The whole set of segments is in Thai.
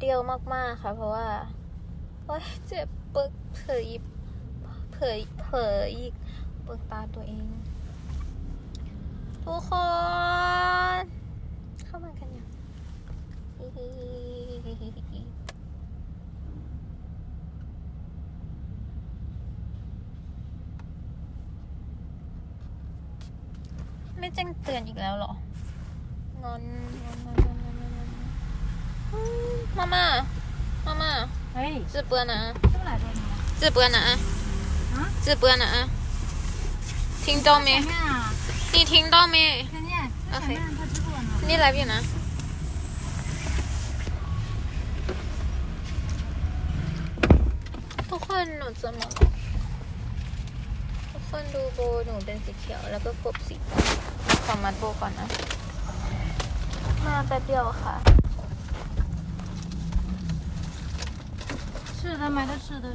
เดียวมากๆค่ะ เพราะว่าโอ๊ยเจ็บปึกเผยเผยเผยอีกปึกตาตัวเอง ทุกคน เข้ามากันยังไม่แจ้งเตือนอีกแล้วเหรองอนงอนงอน 妈妈，妈妈，哎，直播呢？这么来着你？直播呢？啊？直播呢？听到没前？面啊，你听到没？前面，在前面他直播呢。你来边呢？ทุกคนหนูจะมาทุกคนดูโบหนูเป็นสีเขียว แล้วก็กบสีดำขอมัดโบก่อนนะ มาแป๊บเดียวค่ะ 吃的买的吃的，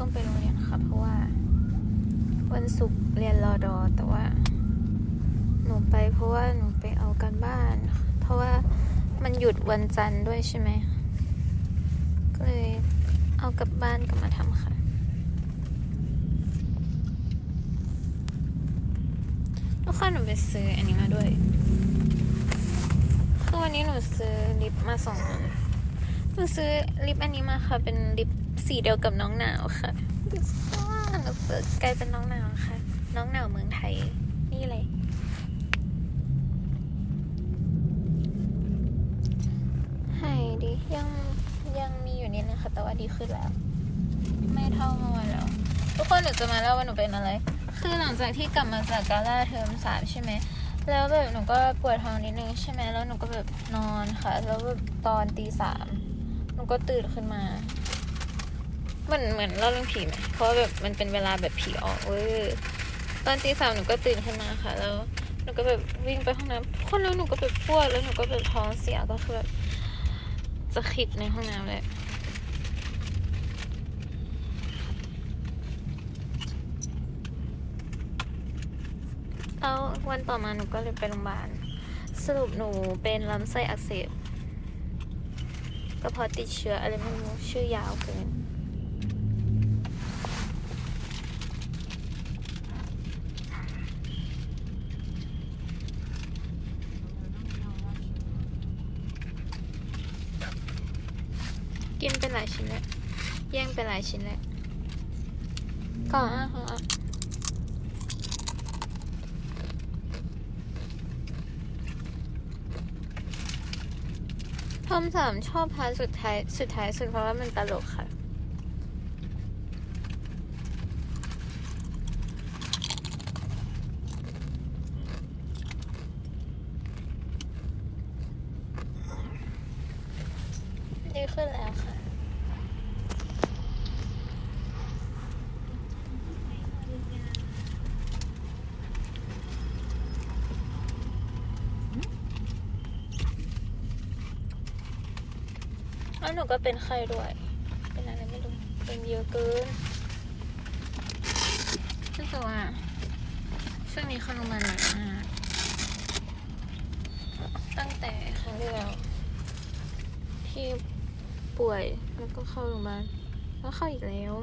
ต้องไปโรงเรียนค่ะ เพราะว่า วันศุกร์เรียนรอดอแต่ว่า หนูไปเพราะว่าหนูไปเอาการบ้าน เพราะว่ามันหยุดวันจันทร์ด้วยใช่ไหมก็เลยเอากลับบ้านกลับมาทำค่ะทุกคนหนูไปซื้ออันนี้มาด้วยคือวันนี้หนูซื้อลิปมาสองอันหนูซื้อลิปอันนี้มาค่ะ เป็นลิป สีเดียวกับน้องหนาวค่ะหนูเปิดกลายเป็นน้องหนาวค่ะ น้องหนาวเมืองไทย นี่เลย หายดียังยังมีอยู่นิดนึงค่ะ แต่ว่าดีขึ้นแล้ว ไม่เท่าเมื่อวานแล้ว ทุกคนหนูจะมาเล่าว่าหนูเป็นอะไร คือหลังจากที่กลับมาจากกาล่าเทอมสามใช่ไหมแล้วแบบหนูก็ปวดท้องนิดนึงใช่ไหมแล้วหนูก็แบบนอนค่ะ แล้วแบบตอนตีสามหนูก็ตื่นขึ้นมา เหมือนเหมือนเล่าเรื่องผีไหมเพราะแบบมันเป็นเวลาแบบผีออกเว้ยตอนตีสามหนูก็ตื่นขึ้นมาค่ะ แล้วหนูก็แบบวิ่งไปห้องน้ำคนแล้วหนูก็แบบปวดแล้วหนูก็แบบท้องเสียก็คือแบบจะขิดในห้องน้ำเลยแล้ววันต่อมาหนูก็เลยไปโรงพยาบาล สรุปหนูเป็นลำไส้อักเสบกระเพาะติดเชื้ออะไรไม่รู้ชื่อยาวเกิน กินไปหลายชิ้นแล้วแย่งไปหลายชิ้นแล้วก่อนอะก่อนอะทอมสามชอบพาร์ทสุดท้ายสุดท้ายสุดเพราะว่ามันตลกค่ะ ดีขึ้นแล้วค่ะ แล้วหนูก็เป็นไข้ด้วย เป็นอะไรไม่รู้ เป็นเยอะเกินรู้สึกว่าช่วงนี้เข้าโรงพยาบาลหนักมากตั้งแต่ครั้งที่แล้วที่ป่วยแล้วก็เข้าโรงพยาบาลแล้วเข้าอีกแล้ว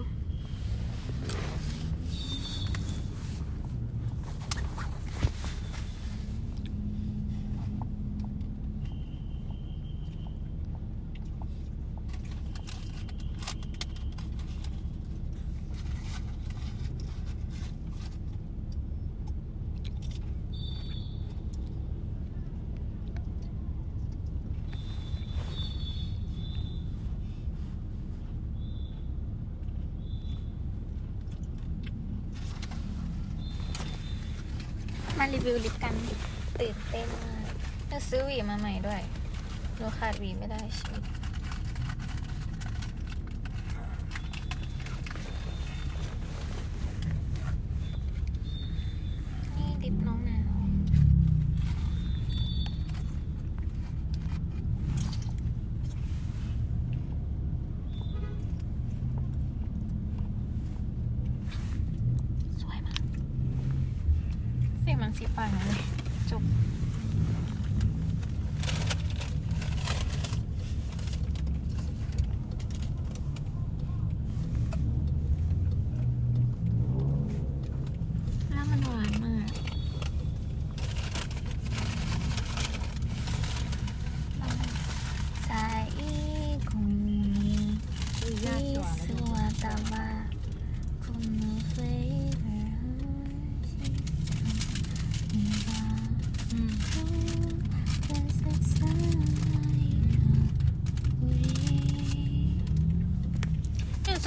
วิวลิปกันตื่นเต้นมากแล้วซื้อหวีมาใหม่ด้วยโลขาดหวีไม่ได้ชีวิต มันสิปังเลยจบ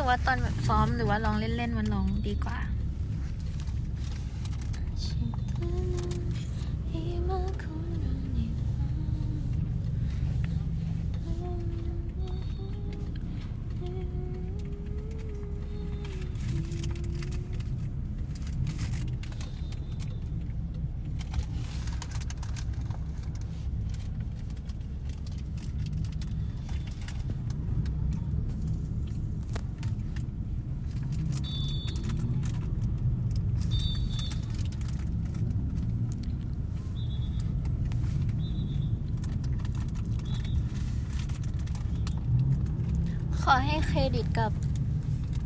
สึกว่าตอนแบบซ้อมหรือว่าลองเล่นๆมันลองดีกว่า ขอให้เครดิตกับ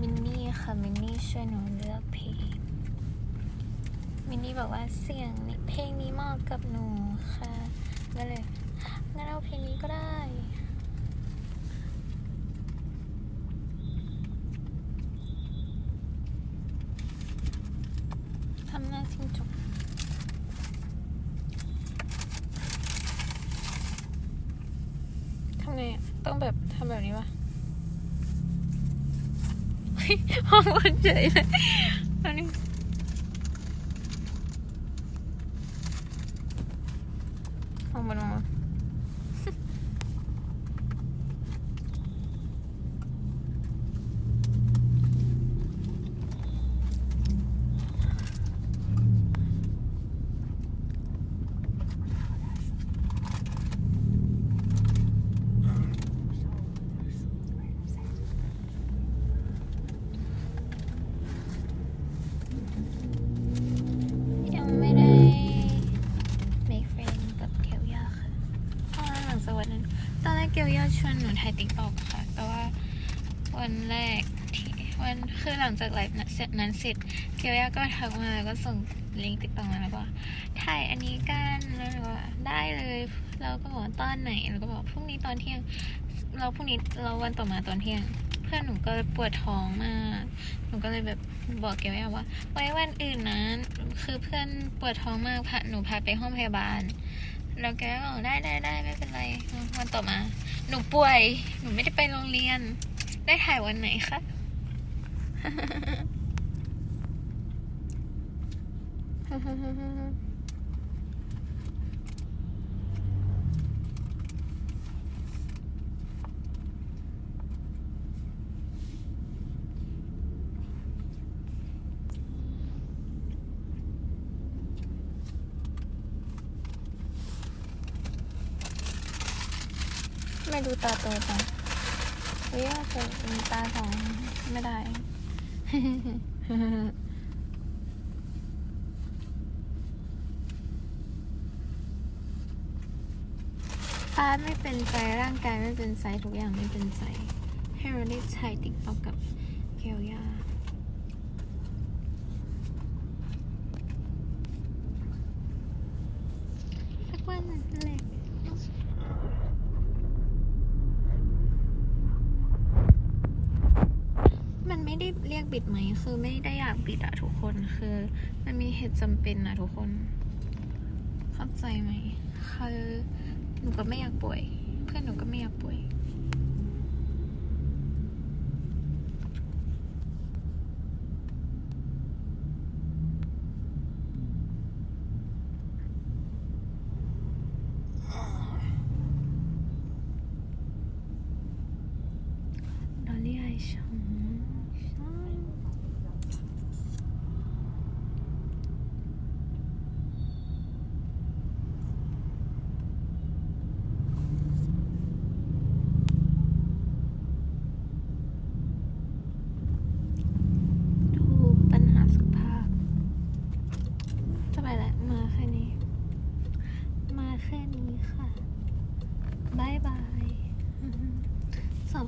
มินนี่ค่ะ มินนี่ช่วยหนูเลือกเพลง มินนี่บอกว่าเสียงนี้เพลงนี้เหมาะกับหนูค่ะก็เลยงั้นเอาเพลงนี้ก็ได้ทำหน้าจิ้งจกทำไงต้องแบบทำแบบนี้ปะ เฮ้ยห้องมันเฉยเลยอันนี้ห้องมันมายังไม่ได้ make friend กับเกียวยาค่ะเพราะว่าหลังจากวันนั้น ตอนแรกเกีย วนหนูถ่ายติ๊กตอกค่ะ แต่ว่าวันแรกที่วันคือหลังจากไลฟ์นั้นเสร็จนั้นเสร็จเกียวยาก็ทักมาแล้วก็ส่งลิงก์ติ๊กตอกมาแล้วก็ถ่ายอันนี้กันแล้วหนูว่าได้เลยเราก็บอกตอนไหนเราก็บอกพรุ่งนี้ตอนเที่ยง เราพรุ่งนี้เราวันต่อมาตอนเที่ยง เพื่อนหนูก็ปวดท้องมากหนูก็เลยแบบบอกเกียวยาว่า ไว้วันอื่นนะคือเพื่อนปวดท้องมากพาหนูพาไปห้องพยาบาล แล้วแกก็บอกได้ได้ได้ไม่เป็นไรวันต่อมา หนูป่วย หนูไม่ได้ไปโรงเรียน ได้ถ่ายวันไหนคะ ไม่ดูตาโตจังเฮ้ยจะมีตาสองไม่ได้ฟ้าไม่เป็นใจร่างกายไม่เป็นใจทุกอย่างไม่เป็นใจให้เราได้ใช้ติ๊กต็อกกับเกียวยาสักวันนั่นแหละ มันไม่ ปิดไหมคือไม่ได้อยากปิดอะทุกคนคือ มันมีเหตุจำเป็นอะทุกคน เข้าใจไหมคือหนูก็ไม่อยากป่วย เพื่อนหนูก็ไม่อยากป่วย ดอลลี่ไอชม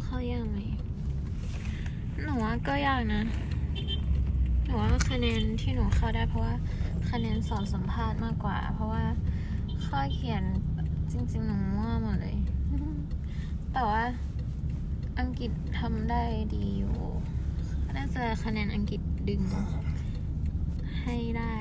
เข้ายากไหม หนูว่ากนะ หนูว่าคะแนนที่หนูเข้าได้เพราะว่าคะแนนสอนสัมภาษณ์มากกว่า เพราะว่าข้อเขียนจริงๆหนูมั่วหมดเลย แต่ว่าอังกฤษทำได้ดีอยู่ น่าจะคะแนนอังกฤษดึงให้ได้